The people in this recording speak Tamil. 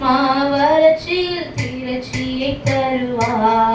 மாவறட்சியில் திரட்சியை தருவார்.